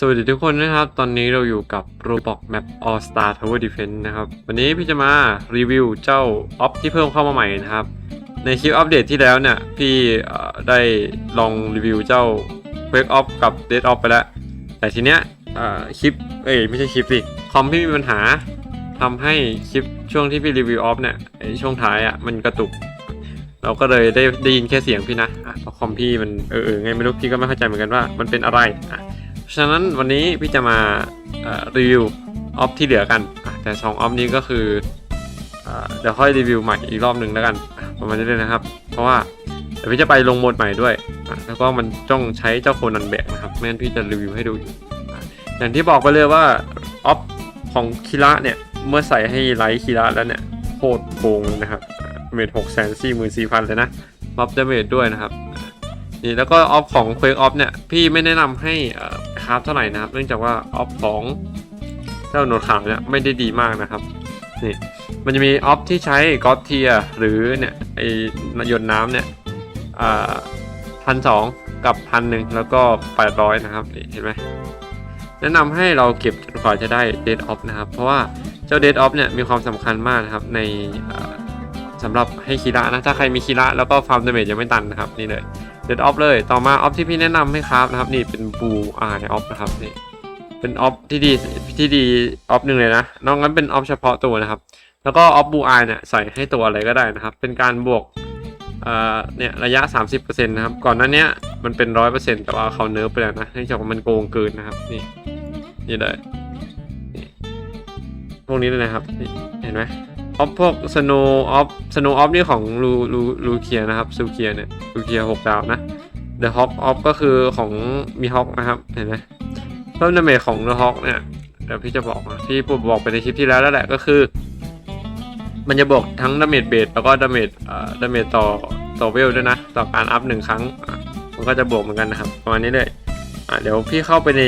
สวัสดีทุกคนนะครับ ตอนนี้เราอยู่กับ Roblox Map All Star Tower Defense นะครับ วันนี้พี่จะมารีวิวเจ้าออฟที่เพิ่มเข้ามาใหม่นะครับ ในคลิปอัปเดตที่แล้วเนี่ย พี่ได้ลองรีวิวเจ้า Quake Off กับ Dead Off ไปแล้ว แต่ทีเนี้ยคลิป เอ้ยไม่ใช่คลิปสิคอมพี่มีปัญหาทำให้คลิปช่วงที่พี่รีวิวออฟเนี่ยช่วงท้ายอะมันกระตุก เราก็เลยได้ได้ยินแค่เสียงพี่นะเพราะคอมพี่มันเออเออไงไม่รู้พี่ก็ไม่เข้าใจเหมือนกันว่ามันเป็นอะไรอะ เพราะฉะนั้นวันนี้พี่จะมารีวิวออฟที่เหลือกัน แต่2ออฟนี้ก็คืออเดี๋ยวค่อยรีวิวใหม่อีกรอบหนึ่งแล้วกันประมาณนี้เลยนะครับ เพราะว่าเดี๋ยวพี่จะไปลงโหมดใหม่ด้วย แล้วก็มันต้องใช้เจ้าโคนันแบกนะครับไม่งั้นพี่จะรีวิวให้ดูอยู่อะอย่างที่บอกไปเลยว่าออฟของคิระเนี่ยเมื่อใส่ให้ไลท์คิระแล้วเนี่ยโคตรโกงนะครับเมทหกแสนสี่หมื่นสี่พันเลยนะบัฟเดเมจด้วยนะครับนี่แล้วก็ออฟของ Quake Off เนี่ยพี่ไม่แนะนำให้อ่อ คราฟเท่าไหร่นะครับ เนื่องจากว่าออฟของเจ้าโนดขาวเนี่ยไม่ได้ดีมากนะครับนี่มันจะมีออฟที่ใช้กอตเทียหรือเนี่ยไอหยดน้ำเนี่ยพันสองกับพันหนึ่งแล้วก็แปดร้อยนะครับนี่เห็นไหมแนะนำให้เราเก็บจนกว่าจะได้ Dead Off นะครับ เพราะว่าเจ้า Dead Off เนี่ยมีความสำคัญมากนะครับในสำหรับให้คีระนะถ้าใครมีคีระแล้วก็ฟาร์มดเมจยังไม่ตันนะครับนี่เลย เดดออฟเลยต่อมาออฟที่พี่แนะนำให้ครับนะครับ นี่เป็นบูอาในออฟนะครับนี่เป็นออฟที่ดีที่ดีออฟหนึ่งเลยนะนอกนั้นเป็นออฟเฉพาะตัวนะครับ แล้วก็ออฟบูอาเนี่ยใส่ให้ตัวอะไรก็ได้นะครับ เป็นการบวกเอ่อเนี่ยระยะ 30%นะครับ ก่อนหน้าเนี้ยมันเป็น 100%แต่ว่าเขาเนิร์ฟไปแล้วนะเนื่องจากมันโกงเกินนะครับ นี่นี่เลยนี่พวกนี้เลยนะครับนี่เห็นไหม ออฟพวกสโนออฟสโนออฟนี่ของลูลูลูเคียนะครับซูเคียเนี่ยลูเคียหกดาวนะเดอะฮอกออฟก็คือของมีฮอกนะครับเห็นไหมเพิ่มดาเมจของเดอะฮอกเนี่ยเดี๋ยวพี่จะบอกนะพี่ผมบอกไปในคลิปที่แล้วแล้วแหละก็คือ มันจะบวกทั้งดาเมจเบสแล้วก็ดาเมจเอ่อดาเมจต่อต่อเวลด้วยนะ ต่อการอัพหนึ่งครั้งมันก็จะบวกเหมือนกันนะครับประมาณนี้เลยอะเดี๋ยวพี่เข้าไปใน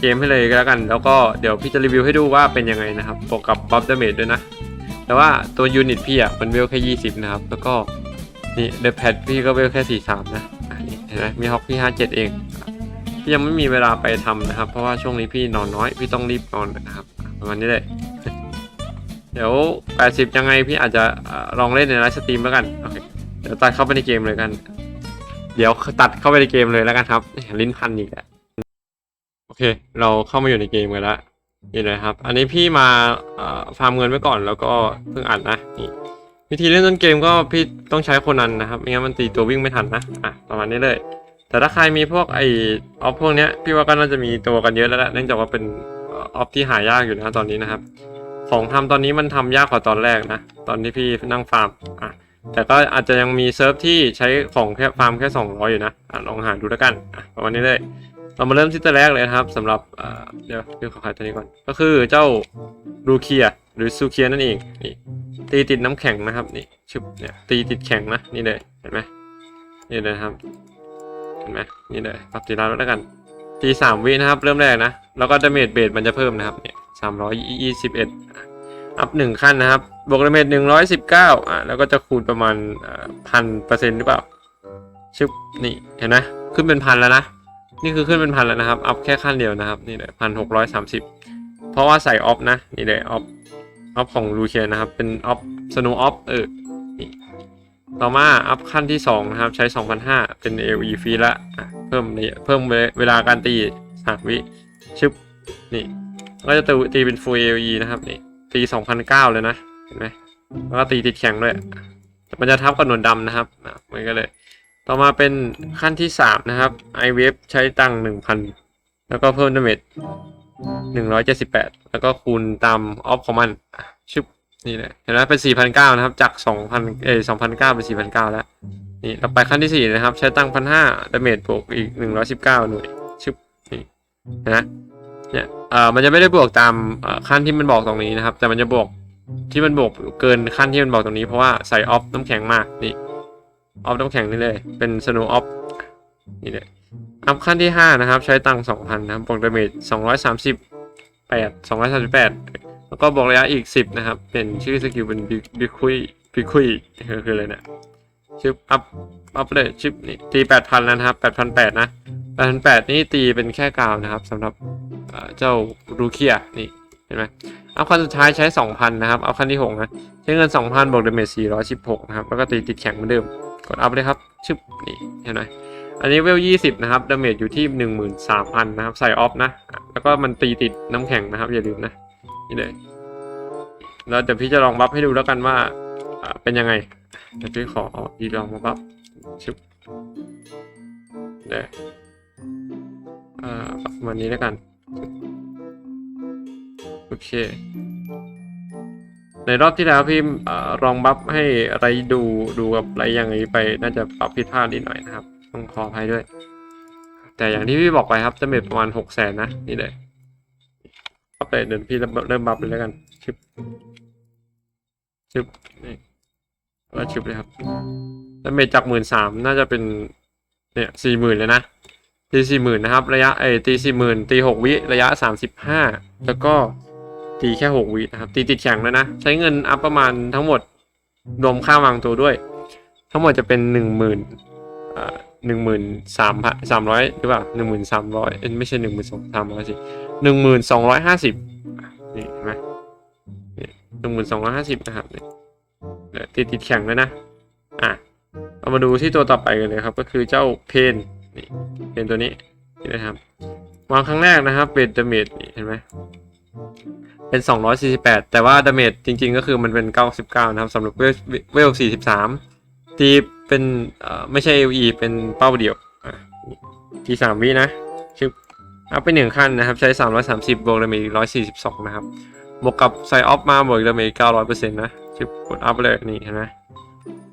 เกมให้เลยก็แล้วกัน แล้วก็เดี๋ยวพี่จะรีวิวให้ดูว่าเป็นยังไงนะครับบวกกับบัฟดาเมจด้วยนะ แต่ว่าตัวยูนิตพี่อะมันเวลแค่ยี่สิบนะครับ แล้วก็นี่เดอะแพดพี่ก็เวลแค่สี่สามนะอะนี่เห็นไหมมีฮอกพี่ห้าเจ็ดเองพี่ยังไม่มีเวลาไปทำนะครับ เพราะว่าช่วงนี้พี่นอนน้อย พี่ต้องรีบนอนนะครับประมาณนี้เลยเดี๋ยวแปดสิบยังไงพี่อาจจะลองเล่นในไลฟ์สตรีมแล้วกันโอเคเดี๋ยวตัดเข้าไปในเกมเลยกัน เดี๋ยวตัดเข้าไปในเกมเลยแล้วกันครับ ลิ้นพันอีกแล้วโอเค เราเข้ามาอยู่ในเกมกันแล้ว นี่เลยครับ อันนี้พี่มาฟาร์มเงินไว้ก่อนแล้วก็เพิ่งอัดนะนี่วิธีเล่นต้นเกมก็พี่ต้องใช้คนนันนะครับไม่งั้นมันตีตัววิ่งไม่ทันนะอะประมาณนี้เลย แต่ถ้าใครมีพวกไอออฟพวกเนี้ยพี่ว่าก็น่าจะมีตัวกันเยอะแล้วแหละเนื่องจากว่าเป็นออฟที่หายากอยู่นะตอนนี้นะครับ ของทำตอนนี้มันทำยากกว่าตอนแรกนะตอนที่พี่นั่งฟาร์มอะแต่ก็อาจจะยังมีเซิร์ฟที่ใช้ของแค่ฟาร์มแค่ 200 อยู่นะอะลองหาดูแล้วกันอะประมาณนี้เลย เรามาเริ่มที่ตัวแรกเลยนะครับสำหรับเอ่อเดี๋ยวพี่ขอขายตัวนี้ก่อน ก็คือเจ้ารูเคียหรือซูเคียนั่นเองนี่ตีติดน้ำแข็งนะครับนี่ชุบเนี่ยตีติดแข็งนะนี่เลยเห็นไหมนี่เลยครับเห็นไหมนี่เลยปรับตีราแล้วกัน ตีสามวินะครับ เริ่มแรกนะแล้วก็ดาเมจเบสมันจะเพิ่มนะครับเนี่ยสามร้อยยี่สิบเอ็ดอัพหนึ่งขั้นนะครับ บวกดาเมจหนึ่งร้อยสิบเก้าอะแล้วก็จะคูณประมาณพันเปอร์เซ็นต์หรือเปล่าชึบนี่เห็นไหมขึ้นเป็นพันแล้วนะ นี่คือขึ้นเป็นพันแล้วนะครับ อัพแค่ขั้นเดียวนะครับ นี่เลยพันหกร้อยสามสิบเพราะว่าใส่ออฟนะ นี่เลยออฟออฟของลูเคียนะครับ เป็นออฟสโนออฟเออนี่ต่อมาอัพขั้นที่สองนะครับ ใช้สองพันห้าเป็น AOE ฟรีละเพิ่มเพิ่มเวลาการตีสามวิชึบนี่ก็จะตีตีเป็น full AOE นะครับนี่ตีสองพันเก้าเลยนะ เห็นไหมแล้วก็ตีติดแข็งด้วย มันจะทับกับหนวดดำนะครับอะมันก็เลย ต่อมาเป็นขั้นที่สามนะครับ i w a v e ใช้ตังหนึ่งพันแล้วก็เพิ่มดาเมจหนึ่งร้อยเจ็ดสิบแปดแล้วก็คูณตามออฟของมันชึบนี่เลยเห็นไหมเป็นสี่พันเก้านะครับ จากสองพันเอสองพันเก้าเป็นสี่พันเก้าแล้ว นี่เราไปขั้นที่สี่นะครับ ใช้ตังพันห้าดาเมจบวกอีกหนึ่งร้อยสิบเก้าหน่วยชึบนี่นะเนี่ยเอ่อมันจะไม่ได้บวกตามขั้นที่มันบอกตรงนี้นะครับ แต่มันจะบวกที่มันบวกเกินขั้นที่มันบอกตรงนี้เพราะว่าใส่ออฟน้ำแข็งมากนี่ ออฟน้ำแข็งนี่เลย เป็นสโนว์ออฟนี่เลยอัพขั้นที่ห้านะครับ ใช้ตังสองพันนะครับบวกดาเมจสองร้อยสามสิบแปดสองร้อยสามสิบแปดแล้วก็บวกระยะอีกสิบนะครับ เป็นชื่อสกิลเป็นบิคุยบิคุยคือคือะไรเนี่ยชื่ออัพอัพเลยชิปนี่ตีแปดพันแล้วนะครับแปดพันแปดนะแปดพันแปดนี่ตีเป็นแค่กาวนะครับสำหรับเจ้ารูเคียนี่เห็นไหมเอาคันสุดท้ายใช้สองพันนะครับเอาคันที่หกนะ ใช้เงินสองพันบวกเดเมจสี่ร้อยสิบหกนะครับ แล้วก็ตีติดแข็งเหมือนเดิม กดอัพเลยครับชึบนี่เห็นไหมอันนี้เวลยี่สิบนะครับดาเมจอยู่ที่หนึ่งหมื่นสามพันนะครับ ใส่ออฟนะ แล้วก็มันตีติดน้ำแข็งนะครับ อย่าลืมนะ นี่เลยแล้วเดี๋ยวพี่จะลองบัฟให้ดูแล้วกันว่าเป็นยังไงเดี๋ยวพี่ขอดีลองมาแบบชุบเดี๋ยวอ่อประมาณนี้แล้วกัน โอเค ในรอบที่แล้วพี่เอ่อลองบัฟให้อะไรดูดูกับอะไรอย่างนี้ไปน่าจะปรับผิดพลาดนิดหน่อยนะครับ ต้องขออภัยด้วย แต่อย่างที่พี่บอกไปครับจะเม็ดประมาณหกแสนนะนี่เลยบัฟเลยเดี๋ยวพี่เริ่มบัฟเลยแล้วกันชึบชึบนี่แล้วชิปเลยครับแล้วเมจจากหมื่นสามน่าจะเป็นเนี่ยสี่หมื่นเลยนะตีสี่หมื่นนะครับ ระยะเอตีสี่หมื่นตีหกวิระยะสามสิบห้าแล้วก็ ตีแค่หกวินะครับ ตีติดแข็งเลยนะ ใช้เงินอัพประมาณทั้งหมด รวมค่าวางตัวด้วย ทั้งหมดจะเป็นหนึ่งหมื่นอ่าหนึ่งหมื่นสามพันสามร้อยหรือเปล่าหนึ่งหมื่นสามร้อยไม่ใช่หนึ่งหมื่นสองสามร้อยสิหนึ่งหมื่นสองร้อยห้าสิบนี่เห็นไหมหนึ่งหมื่นสองร้อยห้าสิบนะครับนี่ยติดติดแข็งเลยนะอะเรามาดูที่ตัวต่อไปกันเลยครับ ก็คือเจ้าเพนนี่เพนตัวนี้นี่นะครับวางครั้งแรกนะครับเป็นดาเมจนี่เห็นไหม เป็น 248 แต่ว่าดาเมจจริงๆก็คือมันเป็น 99 นะครับสำหรับเวลเวล43 ตีเป็นไม่ใช่ AOE เป็นเป้าเดียวอะทีสามวินะชึบอัพไปหนึ่งขั้นนะครับ ใช้ 330 บวกดาเมจ142 นะครับ บวกกับไซออฟมาบวกดาเมจ900%นะชิบกดอัพเลยนี่เห็นไหม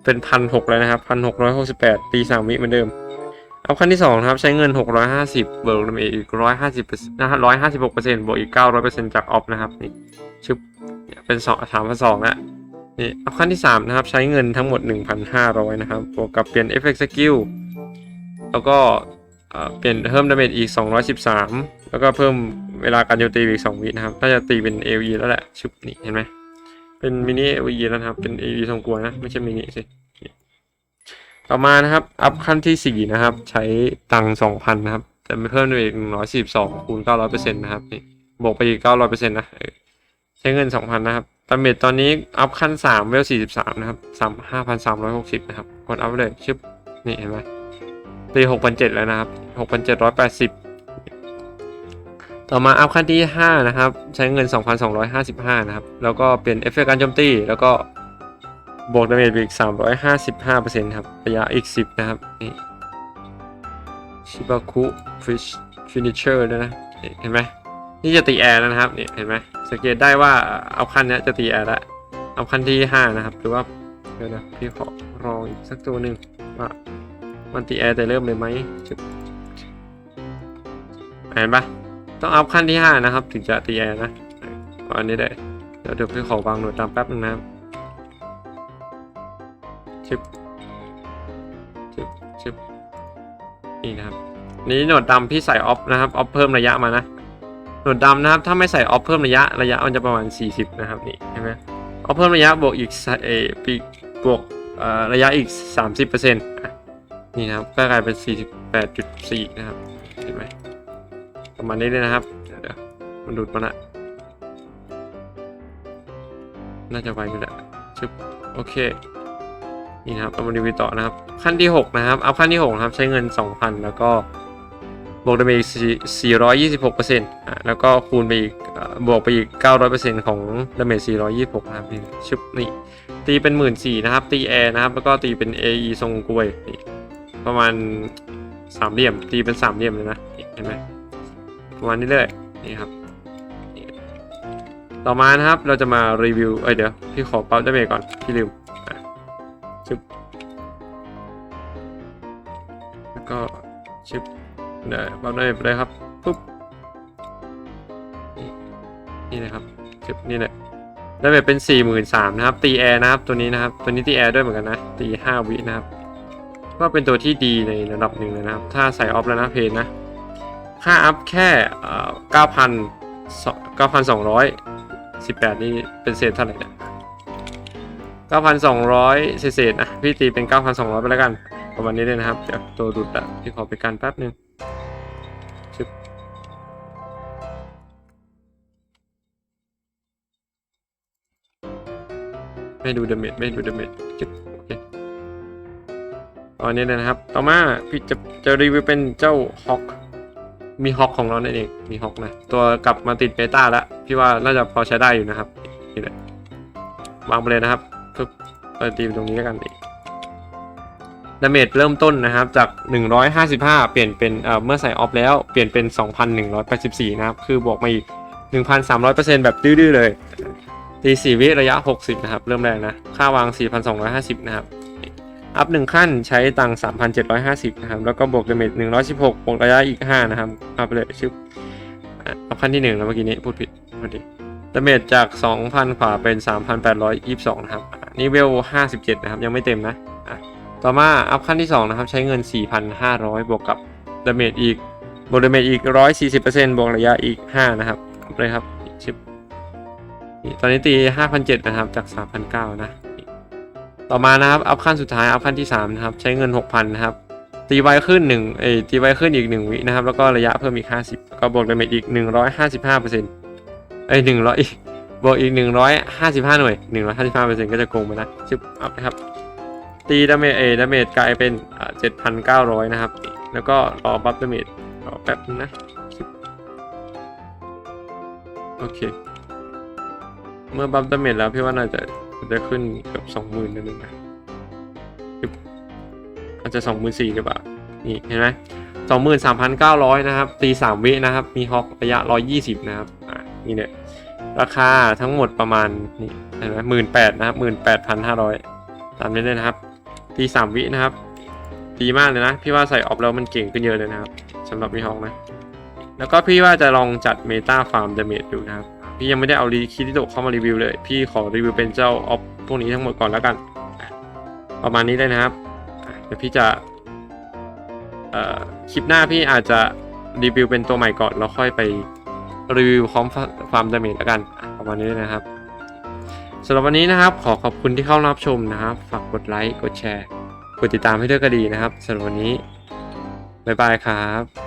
เป็นพันหกเลยนะครับพันหกร้อยหกสิบแปดตีสามวิเหมือนเดิม เอาขั้นที่สองนะครับใช้เงินหกร้อยห้าสิบบวกดาเมจอีกร้อยห้าสิบนะฮะร้อยห้าสิบหกเปอร์เซ็นต์บวกอีกเก้าร้อยเปอร์เซ็นต์จากออฟนะครับนี่ชึบเป็นสองสามพันสองละนี่เอาขั้นที่สามนะครับใช้เงินทั้งหมดหนึ่งพันห้าร้อยนะครับบวกกับเปลี่ยนเอฟเฟกต์สกิลแล้วก็เปลี่ยนเพิ่มดาเมจอีก 213 แล้วก็เพิ่มเวลาการโจมตีอีก 2 วินะครับน่าจะตีเป็น AOE แล้วแหละชุบนี่เห็นไหมเป็นมินิ AOE แล้วนะครับเป็น AOE ทรงกลวนะไม่ใช่มินิสิ ต่อมานะครับ อัพขั้นที่ 4 นะครับ ใช้ตังค์2,000นะครับแต่ไม่เพิ่มด้วยอีก142คูณ900%นต์นะครับนี่บวกไปอีก900%นะเปออใช้เงิน2,000นนะครับดาเมจตอนนี้อัพขั้น3เวล43นะครับ3 5,360นะครับกดอัพเลยชึบนี่เห็นไหมตีหกพันเจ็ดแล้วนะครับหกพันเจ็ดร้อยแปดสิบต่อมาอัพขั้นที่ห้านะครับ ใช้เงินสองพันสองร้อยห้าสิบห้านะครับ แล้วก็เปลี่ยนเอฟเฟกต์การโจมตีแล้วก็ บวกดาเมจอีกสามร้อยห้าสิบห้าเปอร์เซ็นต์ครับ ระยะอีกสิบนะครับ นี่ชิบาคุฟิชฟินิเชอร์ด้วยนะนะ เห็นไหมนี่จะตีแอร์แล้วนะครับนี่เห็นไหมสังเกตได้ว่าเอาขั้นนี้จะตีแอร์แล้วเอาขั้นที่ห้านะครับ หรือว่าเดี๋ยวนะพี่ขอรออีกสักตัวหนึ่งว่ามันตีแอร์แต่เริ่มเลยไหมเห็นปะต้องอัพขั้นที่ห้านะครับ ถึงจะตีแอร์นะอันนี้ได้เดี๋ยวเดี๋ยวพี่ขอวางหน่วยตามแป๊บนึงนะครับ ชึบชึบชึบนี่นะครับ นี่หนวดดำพี่ใส่ออฟนะครับออฟเพิ่มระยะมานะหนวดดำนะครับ ถ้าไม่ใส่ออฟเพิ่มระยะระยะมันจะประมาณ 40 นะครับนี่เห็นไหมออฟเพิ่มระยะบวกอีกเอปีบวกระยะอีก 30%เปอร์เซ็นต์นี่นะครับก็กลายเป็น 48.4 นะครับเห็นไหมประมาณนี้เลยนะครับ เดี๋ยวมันดูดมาละน่าจะไวอยู่แหละชึบโอเค นี่นะครับเอามารีวิวต่อนะครับ ขั้นที่ 6 นะครับเอาขั้นที่6นะครับ ใช้เงิน 2,000 แล้วก็บวกดาเมจ426เปอร์เซ็นต์อะแล้วก็คูณไปอีกบวกไปอีก 900เปอร์เซ็นต์ของดาเมจ426นะครับนี่ชึบนี่ตีเป็น 14,000นะครับ ตีแอร์นะครับ แล้วก็ตีเป็น AE ทรงกลวยนี่ประมาณสามเหลี่ยม ตีเป็นสามเหลี่ยมเลยนะเห็นไหมประมาณนี้เลยนี่ครับต่อมานะครับเราจะมารีวิวเอ้ยเดี๋ยว พี่ขอปั๊บได้เมจก่อน พี่ลืม ชึบแล้วก็ชึบเด้ปั๊บได้ไปเลยครับปุ๊บนี่นะครับชึบนี่แหละได้ไปเป็น 4 3 0 0 0นะครับตีแอร์นะครับตัวนี้นะครับ ตัวนี้ตีแอร์ด้วยเหมือนกันนะตีห้าวินะครับ ก็เป็นตัวที่ดีในระดับหนึ่งเลยนะครับ ถ้าใส่ออฟแล้วนะเพนนะค่าอัพแค่เก้าพันเก้าพันสองร้อยสิบแปดนี่เป็นเซษเท่าไหร่เนี่ย 9,200 เศษๆนะพี่ตีเป็น 9,200 ไปแล้วกัน ประมาณนี้เลยนะครับเดี๋ยวตัวดุดอะพี่ขอไปกันแป๊บหนึ่งไม่ดูเดเมจไม่ดูเดเมจชึบโอเคตอนนี้ยนะครับ ต่อมาพี่จะจะรีวิวเป็นเจ้าฮอกมีฮอกของเราเนี่ยเองมีฮอกนะ ตัวกลับมาติดเบต้าแล้ว พี่ว่าน่าจะพอใช้ได้อยู่นะครับนี่แหละวางไปเลยนะครับ ปึ๊บเปิดตีมตรงนี้แล้วกันอีกดาเมจเริ่มต้นนะครับจาก 155 เปลี่ยนเป็นเเมื่อใส่ออฟแล้วเปลี่ยนเป็น 2,184 นะครับ คือบวกมาอีก 1,300%แบบดื้อๆเลย ตี 4 วิระยะ 60 นะครับ เริ่มแรกนะ ค่าวาง 4,250 นะครับ อัพหนึ่งขั้นใช้ตัง3,750 นะครับ แล้วก็บวกดาเมจ116 บวกระยะอีก 5 นะครับ เอาไปเลยชิบอัพขั้นที่ 1 แล้วเมื่อกี้นี้พูดผิดพอดีดาเมจจาก 2,000 ขวาเป็น 3,822 นะครับ นี่เวล57นะครับ ยังไม่เต็มนะอะต่อมาอัพขั้นที่2นะครับ ใช้เงิน4,500บวกกับดาเมจอีกบวกดาเมจอีก140%บวกระยะอีก5นะครับเลยครับชิบนี่ตอนนี้ตี5,700นะครับ จาก3,900นะ ต่อมานะครับ อัพขั้นสุดท้าย อัพขั้นที่3นะครับ ใช้เงิน6,000นะครับ ตีไวขึ้น1เอยตีไวขึ้นอีก1วินะครับ แล้วก็ระยะเพิ่มอีก50ก็บวกดาเมจอีก155%เอ้ย100อีก บวกอีก 155 หน่วย 155%ก็จะโกงไปนะชึบอัพนะครับ ตีดาเมจเอดาเมจกลายเป็นอ่า7,900 นะครับ แล้วก็รอบัฟดาเมจรอแป๊บนึงนะ โอเค เมื่อบัฟดาเมจแล้วพี่ว่าน่าจะจะขึ้นเกือบสองหมื่นนั่นเองนะปึ๊บอาจจะสองหมื่นสี่หรือเปล่านี่เห็นไหมสองหมื่นสามพันเก้าร้อยนะครับ ตีสามวินะครับ มีฮอกระยะร้อยยี่สิบนะครับ อ่า นี่เนี่ย ราคาทั้งหมดประมาณนี่เห็นไหมหมื่นแปดนะครับหมื่นแปดพันห้าร้อยตามนี้เลยนะครับตีสามวินะครับดีมากเลยนะ พี่ว่าใส่ออฟแล้วมันเก่งขึ้นเยอะเลยนะครับสำหรับมีฮอกนะ แล้วก็พี่ว่าจะลองจัดเมตาฟาร์มเดเมจดูนะครับ พี่ยังไม่ได้เอารีคิริโตะเข้ามารีวิวเลย พี่ขอรีวิวเป็นเจ้าออฟพวกนี้ทั้งหมดก่อนแล้วกัน ประมาณนี้เลยนะครับ เดี๋ยวพี่จะคลิปหน้าพี่อาจจะรีวิวเป็นตัวใหม่ก่อนแล้วค่อยไป รีวิวพร้อมฟามดาเมจแล้วกันประมาณนี้นะครับสำหรับวันนี้นะครับขอขอบคุณที่เข้ารับชมนะครับ ฝากกดไลค์กดแชร์ กดติดตามให้ด้วยก็ดีนะครับสำหรับวันนี้บ๊ายบายครับ